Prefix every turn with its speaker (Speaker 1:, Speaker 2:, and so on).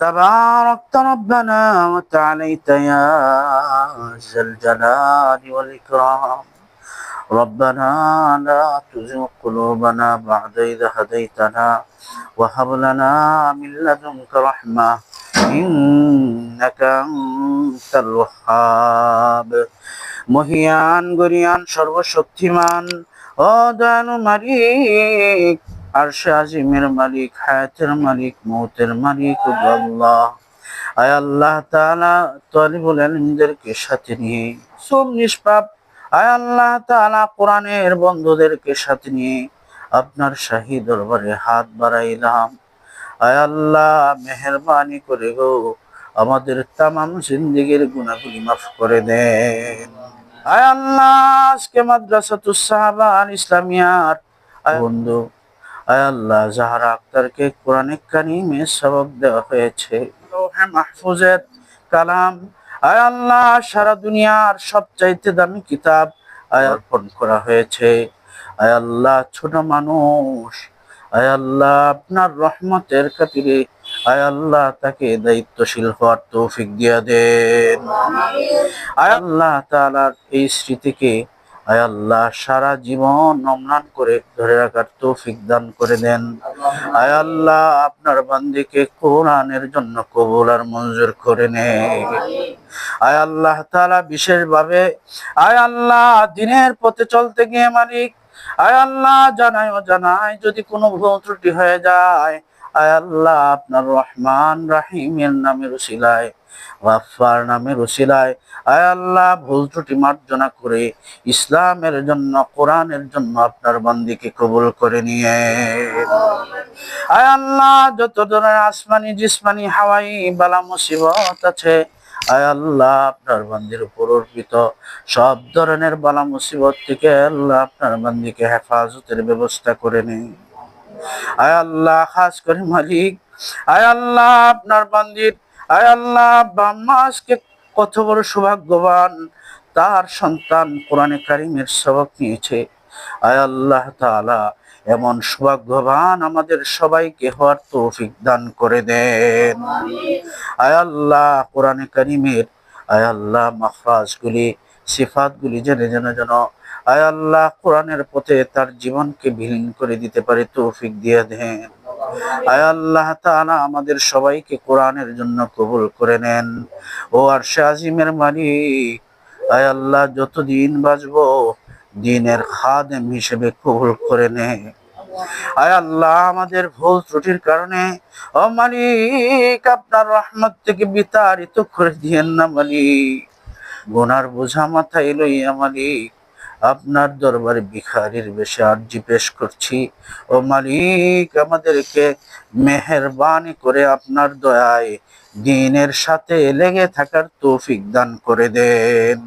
Speaker 1: تباركت ربنا وتعاليت يا ذا الجلال والإكرام ربنا لا تزغ قلوبنا بعد إذ هديتنا وهب لنا من لدنك رحمة إنك أنت الوهاب মহিয়ান গরিয়ান সর্বশক্তিমান ও দয়ালু মালিক আরশে আজিমের মালিক, হায়াতের মালিক, মৌতের মালিক আল্লাহ। আয় আল্লাহ তাআলা তলিবুল ইলমদেরকে সাথে নিয়ে, সব নিষ্পাপ। আয় আল্লাহ তাআলা কোরআনের বন্ধুদেরকে সাথে নিয়ে আপনার শাহী দরবারে হাত বাড়াইলাম। আয় আল্লাহ, মেহরবানি করে গো, আমাদের তামাম জিন্দিগির গুনাহগুলি মাফ করে দেন। আয় আল্লাহ, আজকে মাদ্রাসাতুস সাহাবা আল ইসলামিয়ার বন্ধু আল্লাহ জাহারা আক্তারকে কোরআনে কারিমে সবক দেওয়া হয়েছে। মাহফুজের কালাম। আয় আল্লাহ, সারা দুনিয়ার সবচাইতে দামি কিতাব আয় অর্পণ করা হয়েছে। আয় আল্লাহ, ছোট মানুষ। আয় আল্লাহ, আপনার রহমতের খাতিরে আয় আল্লাহ, তাকে দায়িত্বশীল হওয়ার তৌফিক দিয়া দেন। আয় আল্লাহ তাআলার এই স্মৃতিকে আয় আল্লাহ, সারা জীবন অম্লান করে ধরে রাখার তৌফিক দান করে দেন। আয় আল্লাহ, আপনার বান্দিকে কোরআনের জন্য কবুল আর মঞ্জুর করে নে। আয় আল্লাহ তাআলা, বিশেষভাবে আয় আল্লাহ, দিনের পথে চলতে গিয়ে মালিক। আয় আল্লাহ জানাই ও জানাই যদি কোনো ভুল ত্রুটি হয়ে যায় আল্লাহ আপনার রহমান রাহিমের নামে রসিলায় গাফফার নামে রসিলায় আয় আল্লাহ, ভুল ত্রুটি মার্জনা করে ইসলামের জন্য, কোরআনের জন্য আপনার বান্দিকে কবুল করে নিয়ে। আয় আল্লাহ, যত ধরনের আসমানি জিসমানি হাওয়াই বালা মুসিবত আছে, আয় আল্লাহ, আপনার বান্দির উপর অর্পিত সব ধরনের বালা মুসিবত থেকে আল্লাহ আপনার বান্দিকে হেফাজতের ব্যবস্থা করে নেই আয় আল্লাহ, খাস করে মালিক। আয় আল্লাহ, আপনার বান্দির। আয় আল্লাহ বাম্মা আজকে কত বড় সৌভাগ্যবান। তার সন্তান কোরআনে কারিমের সবক নিয়েছে। আয় আল্লাহ তাআলা, এমন সৌভাগ্যবান আমাদের সবাইকে হওয়ার তৌফিক দান করে দেন। আয় আল্লাহ, কোরআনে কারিমের আয় আল্লাহ মাখরাজগুলি সিফাতগুলি জেনে জেনে যেন। আয় আল্লাহ, কোরআনের পথে তার জীবনকে বিলীন করে দিতে পারে তৌফিক দিয়ে দেন। আয় আল্লাহ তাআলা আমাদের সবাইকে কোরআনের জন্য কবুল করে নেন। ও আর আজিমের মালিক, আয় আল্লাহ যতদিন বাঁচবো, দিনের খাদেম হিসেবে কবুল করে নে। আয় আল্লাহ আমাদের ভুল ত্রুটির কারণে, ও মালিক, আপনার রহমত থেকে বিতাড়িত করে দিয়েন না মালিক। গোনার বোঝা মাথায় লইয়া মালিক, আপনার দরবারে ভিখারির বেশে আর্জি পেশ করছি। ও মালিক, আমাদেরকে মেহরবানি করে আপনার দয়ায় দিনের সাথে লেগে থাকার তৌফিক দান করে দেন।